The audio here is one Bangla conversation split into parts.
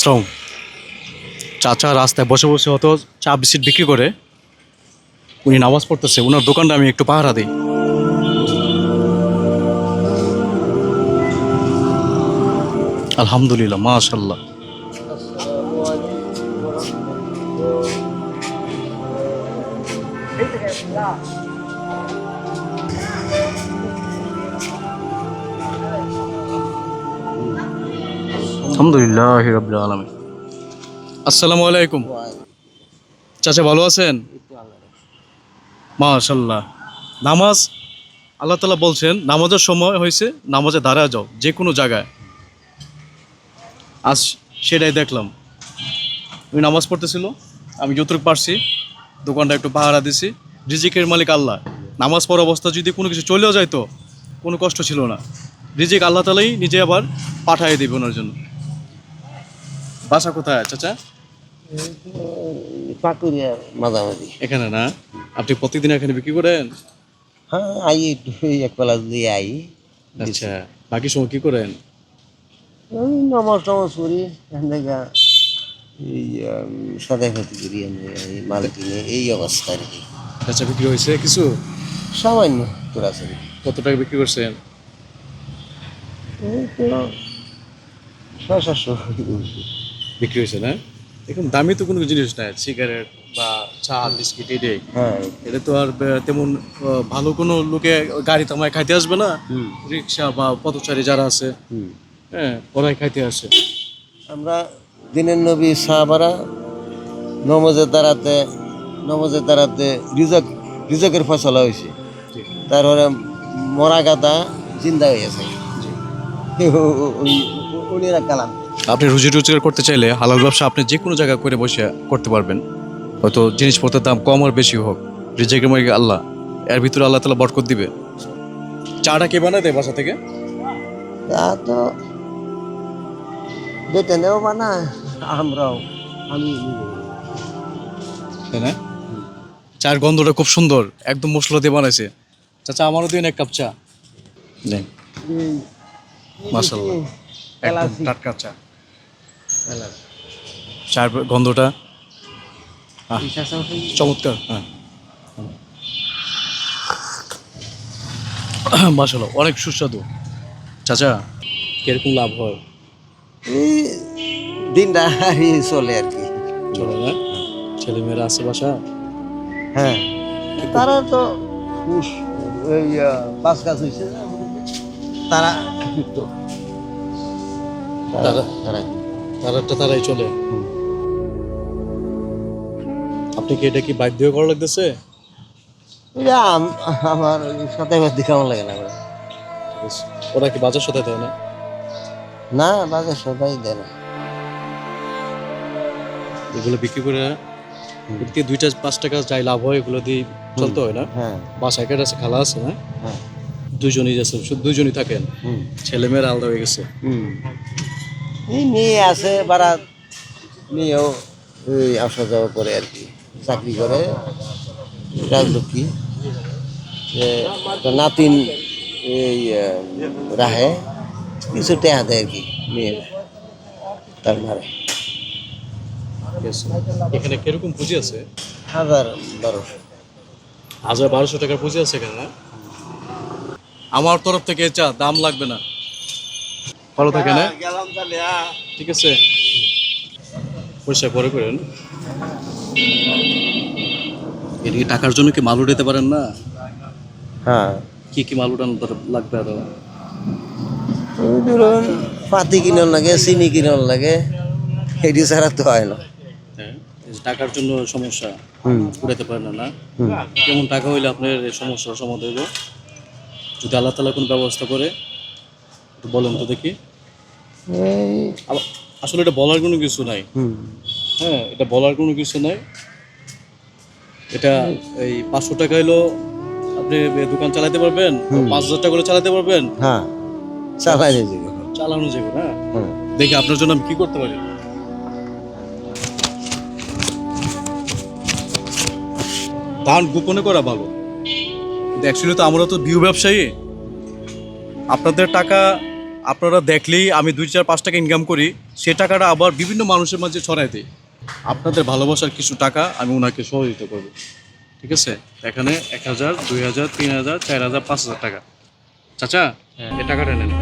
শ্রম চাচা রাস্তায় বসে বসে হতো চা বিস্কিট বিক্রি করে, উনি নামাজ পড়তেছে ওনার দোকানটা আমি একটু পাহারা দিই। আলহামদুলিল্লাহ মাশাল্লাহ আলহামদুলিল্লাহ রবিল আলমী আসসালামু আলাইকুম। চাচা ভালো আছেন? মাশাল্লাহ নামাজ, আল্লাহ তালা বলছেন, নামাজের সময় হয়েছে নামাজে দাঁড়ায় যাও যে কোনো জায়গায়। আজ সেটাই দেখলাম। ওই নামাজ পড়তেছিল, আমি যতটুকু পারছি, দোকানটা একটু পাহারা দিছি। রিজিকের মালিক আল্লাহ। নামাজ পড়া অবস্থা যদি কোনো কিছু চলেও যায় তো কোনো কষ্ট ছিল না। রিজিক আল্লাহ তালাই নিজে আবার পাঠিয়ে দেবে ওনার জন্য। বাসা কোথায় চাচা? পাকুড়িয়া মাঝামাঝি। এখানে না? আপনি প্রতিদিন এখানে বিক্রি করেন? হ্যাঁ আই একটু এক বেলা দিয়ে আই। আচ্ছা বাকি সময় কি করেন? ওই নমাজ টমাজ করি এখান থেকে এই সদাই ক্ষতি করি আমি মাল কিনে এই অবস্থা আর কি। আচ্ছা বিক্রি হয়েছে কিছু? সামান্য তোরা চলি কত টাকা বিক্রি করছেন? এই তো ছয় সাতশো। বিক্রি হয়েছে না এখন দামি তো কোনো জিনিস নাই সিগারেট বা চা বিস্কিট এটাই হ্যাঁ এটা তো আর তেমন ভালো কোনো লোকে গাড়ি তামায় খাইতে আসবে না রিক্সা বা পথচারী যারা আছে হ্যাঁ ওরাই খাইতে আসে আমরা দিনের নবী সাহাবারা নমজের দ্বারাতে নমজের দ্বারাতে রিজক রিজকের ফসলা হয়েছে তারপরে মরা গাদা জিন্দা হয়ে গেছে উনিরা কালাম আপনি রুজি রোজগার করতে চাইলে হালাল ব্যবসা আপনি যে কোনো জায়গায় করে বসে করতে পারবেন। হয়তো জিনিসপত্রের দাম কম আর বেশি হোক। রিজেকের মালিক আল্লাহ। এর ভিতরে আল্লাহ তালা বরকত দিবে। চাটা কে বানায় দেয় বাসা থেকে? তা তো বেটে নেও বানা আমরাও আমি তাই না? চার গন্ধটা খুব সুন্দর একদম মশলা দিয়ে বানাইছে। চাচা আমারও দিন এক কাপ চা। দেন। এই একদম টাটকা চা। চার গন্ধটা? চমৎকার হ্যাঁ। মাসাল্লাহ অনেক সুস্বাদু। চাচা কীরকম লাভ হয়? দিনটা চলে আর কি। চলো না? ছেলে মেয়েরা আছে বাসা? হ্যাঁ। তারা তো আহ, পাঁচ গাছ হয়েছে তারা- তারা তারাটা তারাই চলে। আপনি কি এটা কি বাধ্য করা লাগতেছে? এটা আমার সাথে কেমন লাগে না ওরা। কি বাজার সাথে দেয় না? না বাজার সবাই দেয় না। এগুলো বিক্রি করে এদিক দুইটা পাঁচ টাকা যাই লাভ হয় এগুলো দিয়ে চলতে হয় না? হ্যাঁ। বাসায় কেটে আছে খালা আছে না? হ্যাঁ। দুইজনই আছে শুধু দুইজনই থাকেন। ছেলে মেয়েরা আলাদা হয়ে গেছে। এই মেয়ে আছে বারাত মেয়েও ওই আসা যাওয়া করে আর কি। চাকরি করে রাজলক্ষ্মী। নাতিন এই রাহে। কিছু টেহা দেয় আর কি মেয়ের তার মারে। এখানে কীরকম পুঁজি আছে? হাজার বারোশো। হাজার বারোশো টাকার পুঁজি আছে এখানে আমার তরফ থেকে চা দাম লাগবে না। ভালো থাকে না? ঠিক আছে। পয়সা পরে করেন। এদিকে টাকার জন্য কি মাল উঠাতে পারেন না? হ্যাঁ। কি কি মাল উঠানো লাগবে আরও? ধরুন পাতি কিনন লাগে চিনি কিনন লাগে এটি ছাড়া তো হয় না। হ্যাঁ টাকার জন্য সমস্যা উঠাতে পারেন না কেমন টাকা হইলে আপনার এই সমস্যার সমাধান হইব? যদি আল্লাহ তালা কোনো ব্যবস্থা করে একটু বলেন তো দেখি। এই আসলে এটা বলার কোনো কিছু নাই। হ্যাঁ এটা বলার কোনো কিছু নাই। এটা এই পাঁচশো টাকা হলো আপনি দোকান চালাতে পারবেন পাঁচ হাজার টাকা করে চালাতে পারবেন। হ্যাঁ চালাই যাবে চালানো যাবে না। হ্যাঁ দেখি আপনার জন্য আমি কি করতে পারি। দান গোপনে করা ভালো। কিন্তু অ্যাকচুয়ালি তো আমরা তো বিউ ব্যবসায়ী। আপনাদের টাকা আপনারা দেখলেই আমি দুই চার পাঁচ টাকা ইনকাম করি, সে টাকাটা আবার বিভিন্ন মানুষের মাঝে ছড়াই দিই। আপনাদের ভালোবাসার কিছু টাকা আমি ওনাকে সহযোগিতা করব। ঠিক আছে? এখানে এক হাজার, দুই হাজার, তিন হাজার, চার হাজার, পাঁচ হাজার টাকা। চাচা এ টাকাটা নেন।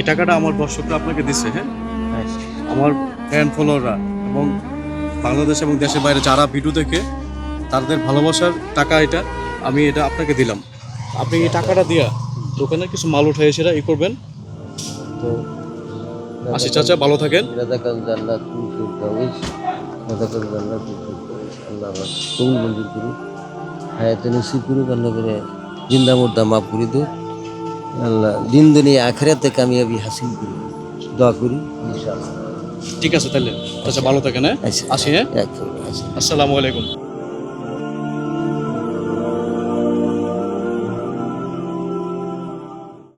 এ টাকাটা আমার দর্শকরা আপনাকে দিচ্ছে হ্যাঁ? আমার ফ্যান ফলোয়াররা এবং বাংলাদেশ এবং দেশের বাইরে যারা ভিডিও দেখে, তাদের ভালোবাসার টাকা এটা, আমি এটা আপনাকে দিলাম। আপনি এই টাকাটা দিয়া দোকানে কিছু মাল উঠাই সেটা ই করবেন। তো আসি চাচা ভালো থাকেন। কবুল মঞ্জুর করুক। হায়াতে নসিব করুক আল্লাহ করে জিন্দা মুর্দা মাফ করে দো আল্লাহ দিন আখেরাতে কামিয়াবি হাসিল করি দোয়া করি ইনশাআল্লাহ। ঠিক আছে তাহলে। চাচা ভালো থাকেন হ্যাঁ? আচ্ছা। আসি হ্যাঁ? আচ্ছা আসসালামু আলাইকুম।